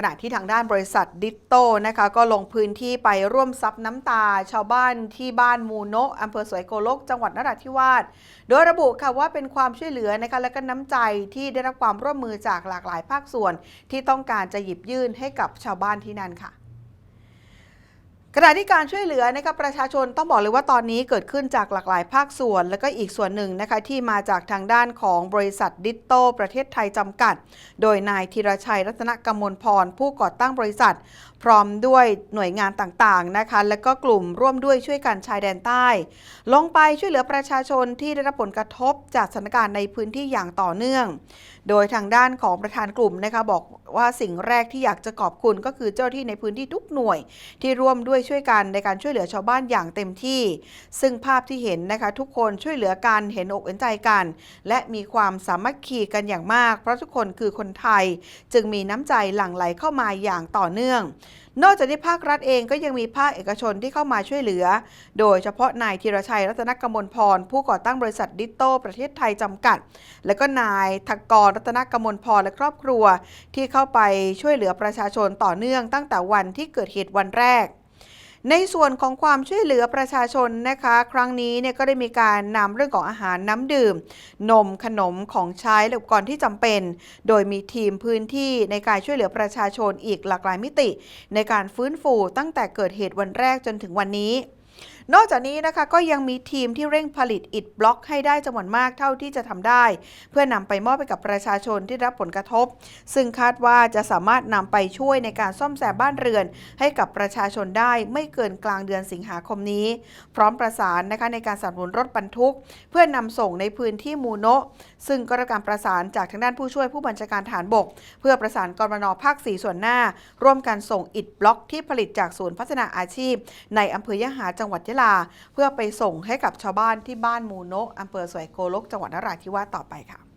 ขณะที่ทางด้านบริษัทดิตโตนะคะก็ลงพื้นที่ไปร่วมซับน้ำตา ชาวบ้านที่บ้านมูโนะอำเภอสวยโกโลกจังหวัดนราธิวาสโดยระบุค่ะว่าเป็นความช่วยเหลือนะคะและก็น้ำใจที่ได้รับความร่วมมือจากหลากหลายภาคส่วน ที่ต้องการจะหยิบยื่นให้กับชาวบ้านที่นั่นค่ะ ขณะที่การช่วยเหลือนะคะประชาชนต้องบอกเลยว่าตอนนี้เกิดขึ้นจากหลากหลายภาคส่วน และก็อีกส่วนหนึ่งนะคะที่มาจากทางด้านของบริษัทดิตโตประเทศไทยจำกัด โดยนายธีรชัยรัตนกมลพร ผู้ก่อตั้งบริษัท พร้อมด้วยหน่วยงานต่างๆนะคะและก็กลุ่มร่วมด้วยช่วยกันชายแดนใต้ ลงไปช่วยเหลือประชาชนที่ได้รับผลกระทบจากสถานการณ์ในพื้นที่อย่างต่อเนื่อง โดยทางด้านของประธานกลุ่มนะคะบอกว่าสิ่งแรกที่อยากจะขอบคุณก็คือเจ้าที่ในพื้นที่ทุกหน่วย ที่ร่วมด้วยช่วยกันในการช่วยเหลือชาวบ้านอย่างเต็มที่ ซึ่งภาพที่เห็นนะคะทุกคนช่วยเหลือกันเห็นอกเห็นใจกัน และมีความสามัคคีกันอย่างมาก เพราะทุกคนคือคนไทย จึงมีน้ำใจหลั่งไหลเข้ามาอย่างต่อเนื่องนอกจากนี้ภาครัฐเองก็ยังมีภาคเอกชนที่เข้ามาช่วยเหลือ โดยเฉพาะนายธีรชัยรัตนกมลพร ผู้ก่อตั้งบริษัทดิโต้ประเทศไทยจำกัด และก็นายทกรรัตนกมลพรและครอบครัวที่เข้า้าไปช่วยเหลือประชาชนต่อเนื่องตั้งแต่วันที่เกิดเหตุวันแรก ในส่วนของความช่วยเหลือประชาชนนะคะ ครั้งนี้เนี่ยก็ได้มีการนำเรื่องของอาหารน้ำดื่ม นมขนมของใช้และอุปกรณ์ที่จำเป็น โดยมีทีมพื้นที่ในการช่วยเหลือประชาชนอีกหลากหลายมิติ ในการฟื้นฟูตั้งแต่เกิดเหตุวันแรกจนถึงวันนี้ นอกจากนี้นะคะก็ยังมีทีมที่เร่งผลิตอิฐบล็อกให้ได้จำนวนมากเท่าที่จะทำได้ เพื่อนำไปมอบให้กับประชาชนที่รับผลกระทบ ซึ่งคาดว่าจะสามารถนำไปช่วยในการซ่อมแซมบ้านเรือน ให้กับประชาชนได้ไม่เกินกลางเดือนสิงหาคมนี้ พร้อมประสานนะคะในการสนับสนุนรถบรรทุก เพื่อนำส่งในพื้นที่มูโนะซึ่งก็ได้รับการประสานจากทางด้านผู้ช่วยผู้บัญชาการฐานบก เพื่อประสานกรมนภาคสีส่วนหน้า ร่วมกันส่งอิฐบล็อกที่ผลิตจากศูนย์พัฒนาอาชีพ ในอำเภอยะหาจังหวัดยะลา เพื่อไปส่งให้กับชาวบ้านที่บ้านมูโนะอำเภอสวยโกลกจังหวัดนราธิวาสต่อไปค่ะ